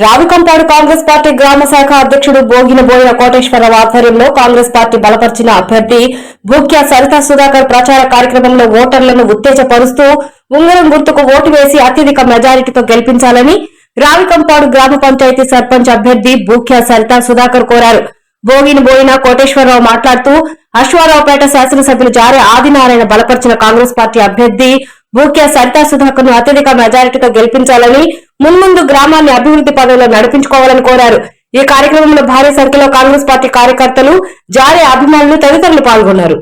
Ravikampadu Congress party గ్రామ శాఖ అధ్యక్షుడు బోగిన బోయిన కోటేశ్వరరావు ఆధ్వర్యంలో కాంగ్రెస్ పార్టీ బలపరిచిన అభ్యర్థి భూక్య సరితా సుధాకర్ ప్రచార కార్యక్రమంలో ఓటర్లను ఉత్తేజపరుస్తూ ఉంగరం గుర్తుకు ఓటు వేసి అత్యధిక మెజారిటీతో గెలిపించాలని రావికంపాడు గ్రామ పంచాయతీ సర్పంచ్ అభ్యర్థి భూక్య సరితా సుధాకర్ కోరారు. భోగిని బోయిన కోటేశ్వరరావు మాట్లాడుతూ అశ్వారావుపేట శాసనసభ్యులు జారే ఆదినారాయణ బలపరిచిన కాంగ్రెస్ పార్టీ అభ్యర్థి భూక్యా సరితా సుధాకర్ను అత్యధిక మెజారిటీతో గెలిపించాలని మున్ముందు గ్రామాన్ని అభివృద్ధి పదవిలో నడిపించుకోవాలని కోరారు. ఈ కార్యక్రమంలో భారీ సంఖ్యలో కాంగ్రెస్ పార్టీ కార్యకర్తలు జారే అభిమానులు తదితరులు పాల్గొన్నారు.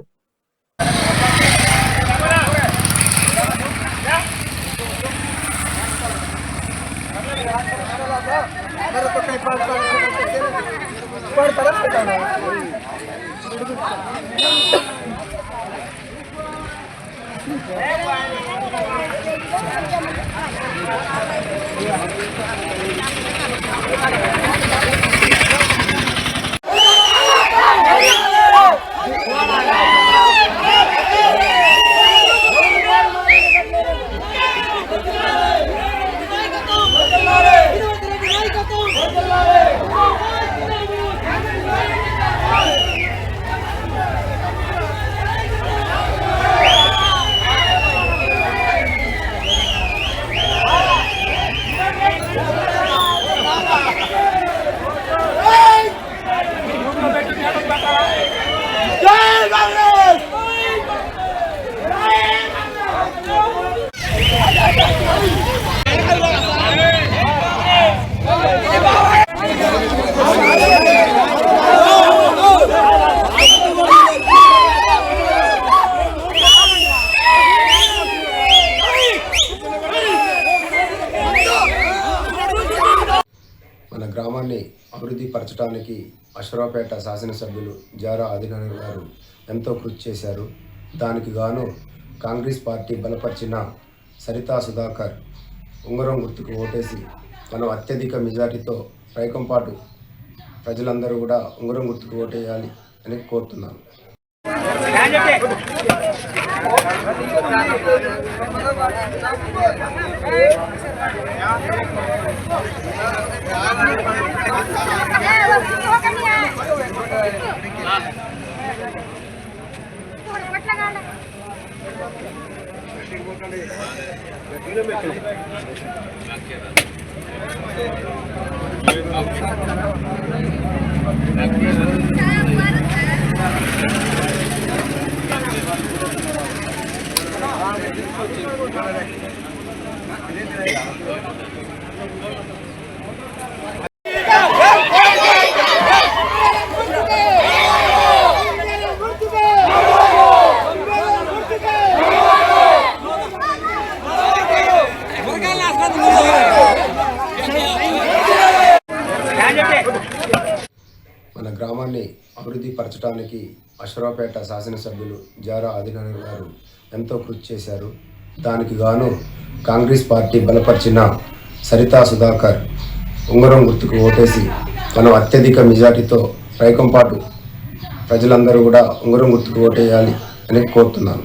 మన గ్రామాన్ని Yeah. అభివృద్ధి అభివృద్ధిపరచడానికి అశ్వరావుపేట శాసనసభ్యులు జారా ఆదినారాయణ గారు ఎంతో కృషి చేశారు. దానికి గాను కాంగ్రెస్ పార్టీ బలపరిచిన సరితా సుధాకర్ ఉంగరం గుర్తుకు ఓటేసి మనం అత్యధిక మెజారిటీతో రైకంపాటు ప్రజలందరూ కూడా ఉంగరం గుర్తుకు ఓటేయాలి అని కోరుతున్నాను. మన గ్రామాన్ని అభివృద్ధి పరచడానికి అశ్వరావుపేట శాసనసభ్యులు జారా ఆదినారాయణ గారు ఎంతో కృషి చేశారు. దానికి గాను కాంగ్రెస్ పార్టీ బలపరిచిన సరితా సుధాకర్ ఉంగరం గుర్తుకు ఓటేసి మనం అత్యధిక మెజార్టీతో రైకంపాటు ప్రజలందరూ కూడా ఉంగరం గుర్తుకు ఓటేయాలి అని కోరుతున్నాను.